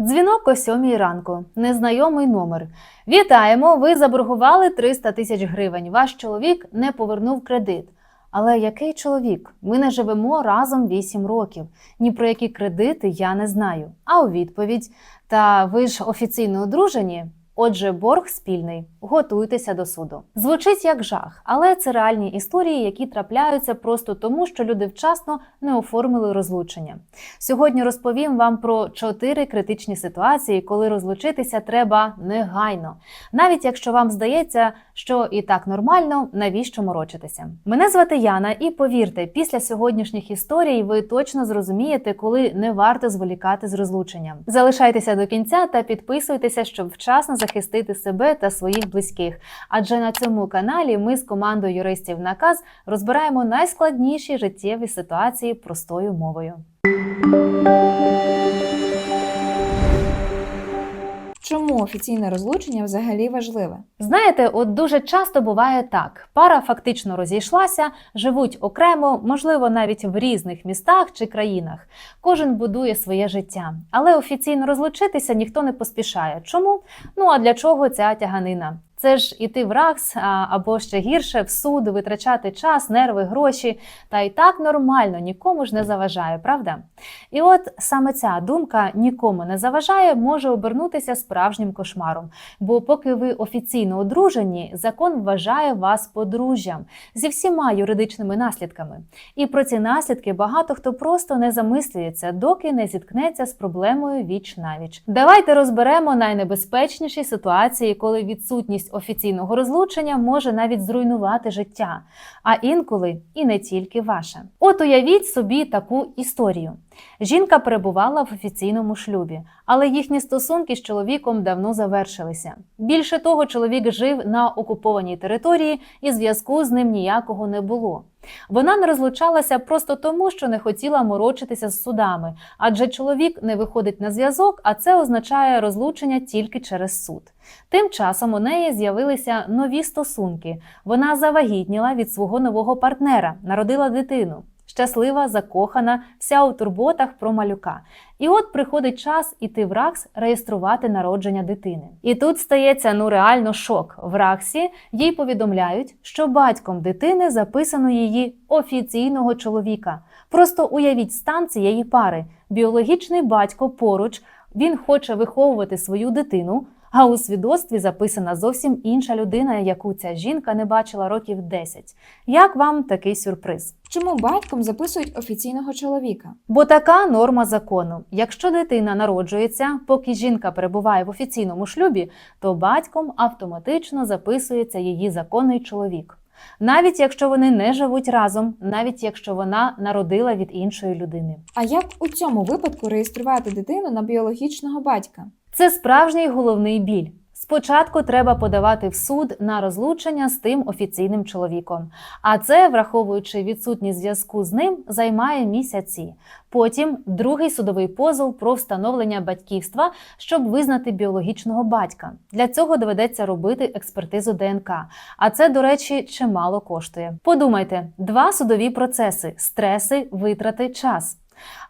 Дзвінок о сьомій ранку. Незнайомий номер. Вітаємо! Ви заборгували 300 тисяч гривень. Ваш чоловік не повернув кредит. Але який чоловік? Ми не живемо разом 8 років. Ні про які кредити я не знаю. А у відповідь: Та ви ж офіційно одружені? Отже, борг спільний. Готуйтеся до суду. Звучить як жах, але це реальні історії, які трапляються просто тому, що люди вчасно не оформили розлучення. Сьогодні розповім вам про чотири критичні ситуації, коли розлучитися треба негайно. Навіть якщо вам здається, що і так нормально, навіщо морочитися? Мене звати Яна, і повірте, після сьогоднішніх історій ви точно зрозумієте, коли не варто зволікати з розлученням. Залишайтеся до кінця та підписуйтеся, щоб вчасно захистити себе та своїх близьких. Адже на цьому каналі ми з командою юристів наказ розбираємо найскладніші життєві ситуації простою мовою. Чому офіційне розлучення взагалі важливе? Знаєте, от дуже часто буває так: пара фактично розійшлася, живуть окремо, можливо, навіть в різних містах чи країнах. Кожен будує своє життя, але офіційно розлучитися ніхто не поспішає. Чому? Ну а для чого ця тяганина? Це ж іти в РАКС або ще гірше в суд, витрачати час, нерви, гроші. Та й так нормально, нікому ж не заважає, правда? І от саме ця думка нікому не заважає, може обернутися справжнім кошмаром. Бо поки ви офіційно одружені, закон вважає вас подружжям зі всіма юридичними наслідками. І про ці наслідки багато хто просто не замислюється, доки не зіткнеться з проблемою віч навіч. Давайте розберемо найнебезпечніші ситуації, коли відсутність офіційного розлучення може навіть зруйнувати життя, а інколи і не тільки ваше. От уявіть собі таку історію. Жінка перебувала в офіційному шлюбі, але їхні стосунки з чоловіком давно завершилися. Більше того, чоловік жив на окупованій території і зв'язку з ним ніякого не було. Вона не розлучалася просто тому, що не хотіла морочитися з судами, адже чоловік не виходить на зв'язок, а це означає розлучення тільки через суд. Тим часом у неї з'явилися нові стосунки. Вона завагітніла від свого нового партнера, народила дитину. Щаслива, закохана, вся у турботах про малюка. І от приходить час іти в РАКС реєструвати народження дитини. І тут стається ну реально шок. В РАКСі їй повідомляють, що батьком дитини записано її офіційного чоловіка. Просто уявіть стан цієї пари. Біологічний батько поруч, він хоче виховувати свою дитину. А у свідоцтві записана зовсім інша людина, яку ця жінка не бачила років 10. Як вам такий сюрприз? Чому батьком записують офіційного чоловіка? Бо така норма закону. Якщо дитина народжується, поки жінка перебуває в офіційному шлюбі, то батьком автоматично записується її законний чоловік. Навіть якщо вони не живуть разом, навіть якщо вона народила від іншої людини. А як у цьому випадку реєструвати дитину на біологічного батька? Це справжній головний біль. Спочатку треба подавати в суд на розлучення з тим офіційним чоловіком, а це, враховуючи відсутність зв'язку з ним, займає місяці. Потім другий судовий позов про встановлення батьківства, щоб визнати біологічного батька. Для цього доведеться робити експертизу ДНК. А це, до речі, чимало коштує. Подумайте: два судові процеси, стреси, витрати, час.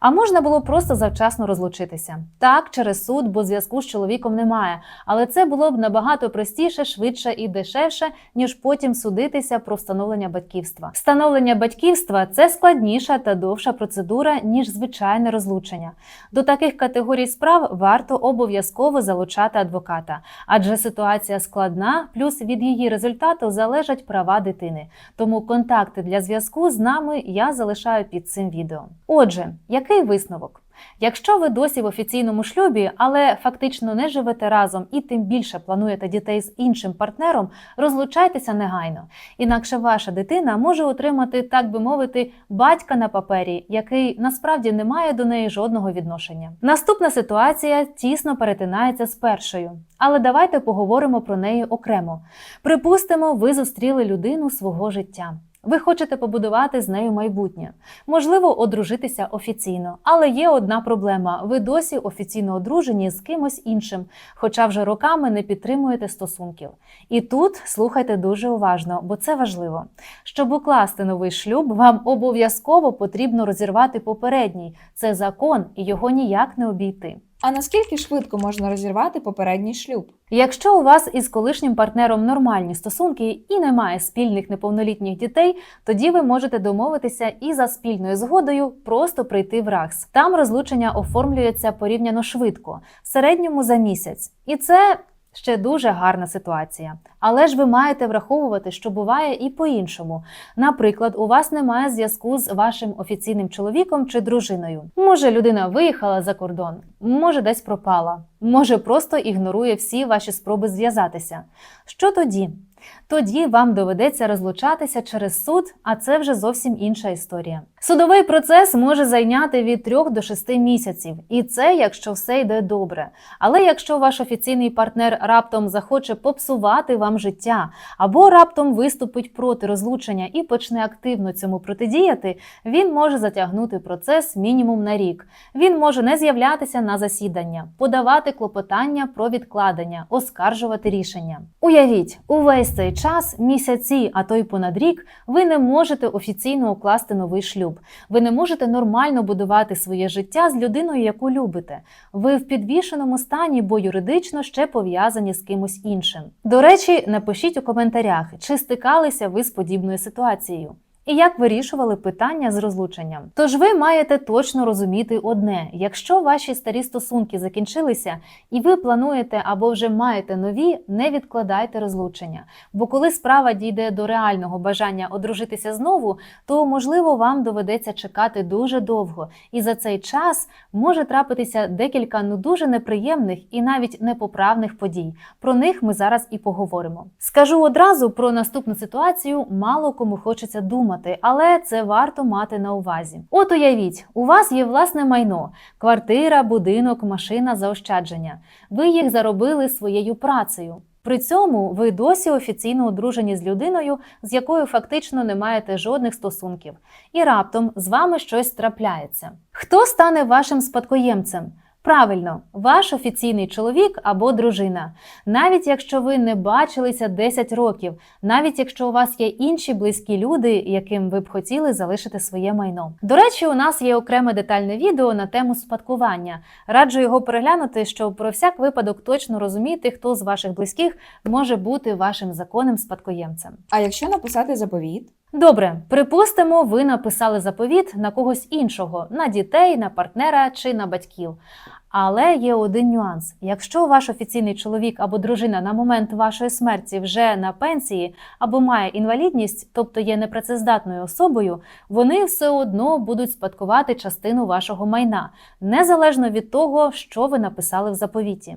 А можна було просто завчасно розлучитися. Так, через суд, бо зв'язку з чоловіком немає. Але це було б набагато простіше, швидше і дешевше, ніж потім судитися про встановлення батьківства. Встановлення батьківства це складніша та довша процедура, ніж звичайне розлучення. До таких категорій справ варто обов'язково залучати адвоката, адже ситуація складна, плюс від її результату залежать права дитини. Тому контакти для зв'язку з нами я залишаю під цим відео. Отже, який висновок? Якщо ви досі в офіційному шлюбі, але фактично не живете разом і тим більше плануєте дітей з іншим партнером, розлучайтеся негайно. Інакше ваша дитина може отримати, так би мовити, батька на папері, який насправді не має до неї жодного відношення. Наступна ситуація тісно перетинається з першою, але давайте поговоримо про неї окремо. Припустимо, ви зустріли людину свого життя. Ви хочете побудувати з нею майбутнє, можливо, одружитися офіційно, але є одна проблема: ви досі офіційно одружені з кимось іншим, хоча вже роками не підтримуєте стосунків. І тут слухайте дуже уважно, бо це важливо. Щоб укласти новий шлюб, вам обов'язково потрібно розірвати попередній. Це закон, і його ніяк не обійти. А наскільки швидко можна розірвати попередній шлюб? Якщо у вас із колишнім партнером нормальні стосунки і немає спільних неповнолітніх дітей, тоді ви можете домовитися і за спільною згодою просто прийти в РАКС. Там розлучення оформлюється порівняно швидко, в середньому за місяць. І це ще дуже гарна ситуація. Але ж ви маєте враховувати, що буває і по-іншому. Наприклад, у вас немає зв'язку з вашим офіційним чоловіком чи дружиною. Може, людина виїхала за кордон, може, десь пропала, може, просто ігнорує всі ваші спроби зв'язатися. Що тоді? Тоді вам доведеться розлучатися через суд, а це вже зовсім інша історія. Судовий процес може зайняти від 3 до 6 місяців, і це якщо все йде добре. Але якщо ваш офіційний партнер раптом захоче попсувати вам життя, або раптом виступить проти розлучення і почне активно цьому протидіяти, він може затягнути процес мінімум на рік. Він може не з'являтися на засідання, подавати клопотання про відкладення, оскаржувати рішення. Уявіть, увесь цей час, місяці, а то й понад рік, ви не можете офіційно укласти новий шлюб. Ви не можете нормально будувати своє життя з людиною, яку любите. Ви в підвішеному стані, бо юридично ще пов'язані з кимось іншим. До речі, напишіть у коментарях, чи стикалися ви з подібною ситуацією. І як вирішували питання з розлученням? Тож ви маєте точно розуміти одне: якщо ваші старі стосунки закінчилися, і ви плануєте або вже маєте нові, не відкладайте розлучення. Бо коли справа дійде до реального бажання одружитися знову, то можливо вам доведеться чекати дуже довго, і за цей час може трапитися декілька ну дуже неприємних і навіть непоправних подій. Про них ми зараз і поговоримо. Скажу одразу про наступну ситуацію, мало кому хочеться думати, але це варто мати на увазі. От уявіть, у вас є власне майно: квартира, будинок, машина, заощадження. Ви їх заробили своєю працею. При цьому ви досі офіційно одружені з людиною, з якою фактично не маєте жодних стосунків, і раптом з вами щось трапляється. Хто стане вашим спадкоємцем? Правильно, ваш офіційний чоловік або дружина. Навіть якщо ви не бачилися 10 років, навіть якщо у вас є інші близькі люди, яким ви б хотіли залишити своє майно. До речі, у нас є окреме детальне відео на тему спадкування. Раджу його переглянути, щоб про всяк випадок точно розуміти, хто з ваших близьких може бути вашим законним спадкоємцем. А якщо написати заповіт? Добре, припустимо, ви написали заповіт на когось іншого, на дітей, на партнера чи на батьків. Але є один нюанс: якщо ваш офіційний чоловік або дружина на момент вашої смерті вже на пенсії або має інвалідність, тобто є непрацездатною особою, вони все одно будуть спадкувати частину вашого майна, незалежно від того, що ви написали в заповіті.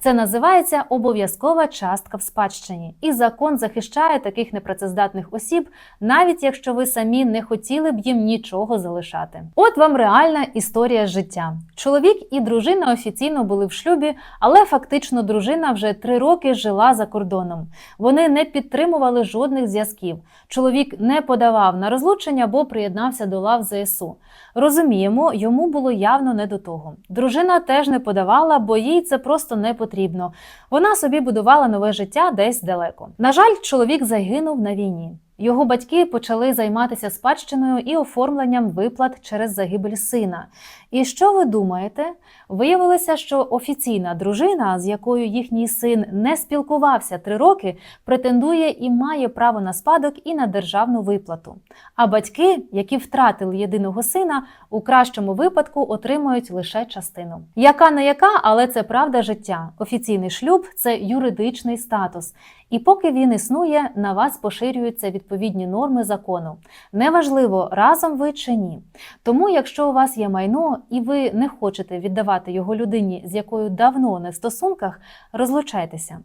Це називається обов'язкова частка в спадщині, і закон захищає таких непрацездатних осіб, навіть якщо ви самі не хотіли б їм нічого залишати. От вам реальна історія життя. Чоловік і дружина офіційно були в шлюбі, але фактично дружина вже три роки жила за кордоном. Вони не підтримували жодних зв'язків. Чоловік не подавав на розлучення, бо приєднався до лав ЗСУ. Розуміємо, йому було явно не до того. Дружина теж не подавала, бо їй це просто не потрібно. Вона собі будувала нове життя десь далеко. На жаль, чоловік загинув на війні. Його батьки почали займатися спадщиною і оформленням виплат через загибель сина. І що ви думаєте? Виявилося, що офіційна дружина, з якою їхній син не спілкувався три роки, претендує і має право на спадок і на державну виплату. А батьки, які втратили єдиного сина, у кращому випадку отримують лише частину. Яка не яка, але це правда життя. Офіційний шлюб це юридичний статус. І поки він існує, на вас поширюються відповідні норми закону. Неважливо, разом ви чи ні. Тому, якщо у вас є майно і ви не хочете віддавати його людині, з якою давно не в стосунках, розлучайтеся.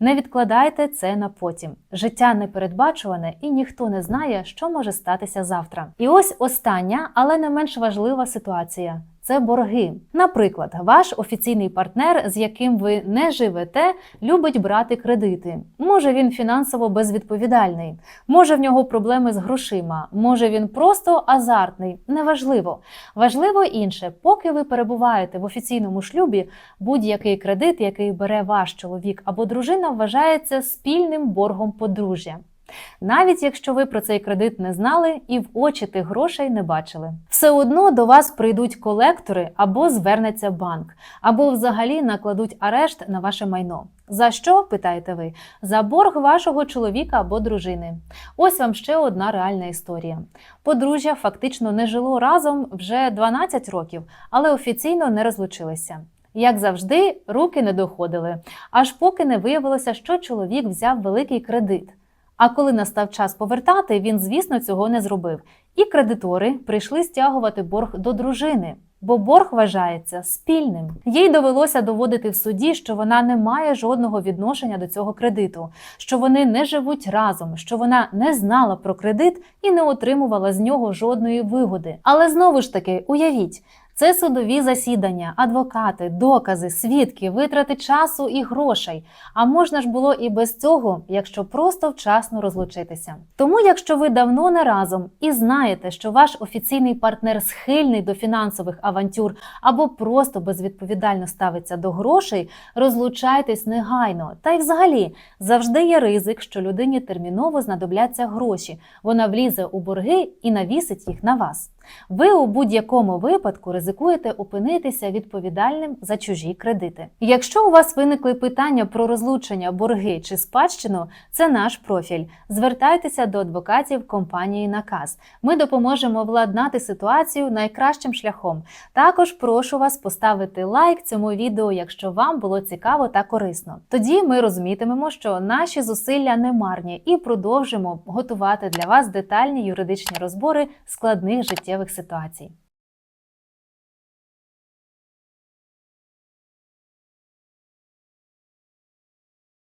Не відкладайте це на потім. Життя непередбачуване і ніхто не знає, що може статися завтра. І ось остання, але не менш важлива ситуація. Це борги. Наприклад, ваш офіційний партнер, з яким ви не живете, любить брати кредити. Може він фінансово безвідповідальний, може в нього проблеми з грошима, може він просто азартний. Неважливо. Важливо інше, поки ви перебуваєте в офіційному шлюбі, будь-який кредит, який бере ваш чоловік або дружина, вважається спільним боргом подружжя. Навіть якщо ви про цей кредит не знали і в очі тих грошей не бачили. Все одно до вас прийдуть колектори або звернеться банк, або взагалі накладуть арешт на ваше майно. За що питаєте ви? За борг вашого чоловіка або дружини. Ось вам ще одна реальна історія. Подружжя фактично не жило разом вже 12 років, але офіційно не розлучилися. Як завжди, руки не доходили, аж поки не виявилося, що чоловік взяв великий кредит. А коли настав час повертати, він, звісно, цього не зробив. І кредитори прийшли стягувати борг до дружини, бо борг вважається спільним. Їй довелося доводити в суді, що вона не має жодного відношення до цього кредиту, що вони не живуть разом, що вона не знала про кредит і не отримувала з нього жодної вигоди. Але знову ж таки, уявіть. Це судові засідання, адвокати, докази, свідки, витрати часу і грошей. А можна ж було і без цього, якщо просто вчасно розлучитися. Тому, якщо ви давно не разом і знаєте, що ваш офіційний партнер схильний до фінансових авантюр або просто безвідповідально ставиться до грошей, розлучайтесь негайно. Та й взагалі завжди є ризик, що людині терміново знадобляться гроші. Вона влізе у борги і навісить їх на вас. Ви у будь-якому випадку ризикуєте опинитися відповідальним за чужі кредити. Якщо у вас виникли питання про розлучення, борги чи спадщину, це наш профіль. Звертайтеся до адвокатів компанії Наказ. Ми допоможемо владнати ситуацію найкращим шляхом. Також прошу вас поставити лайк цьому відео, якщо вам було цікаво та корисно. Тоді ми розумітимемо, що наші зусилля не марні і продовжимо готувати для вас детальні юридичні розбори складних життєвих ситуацій.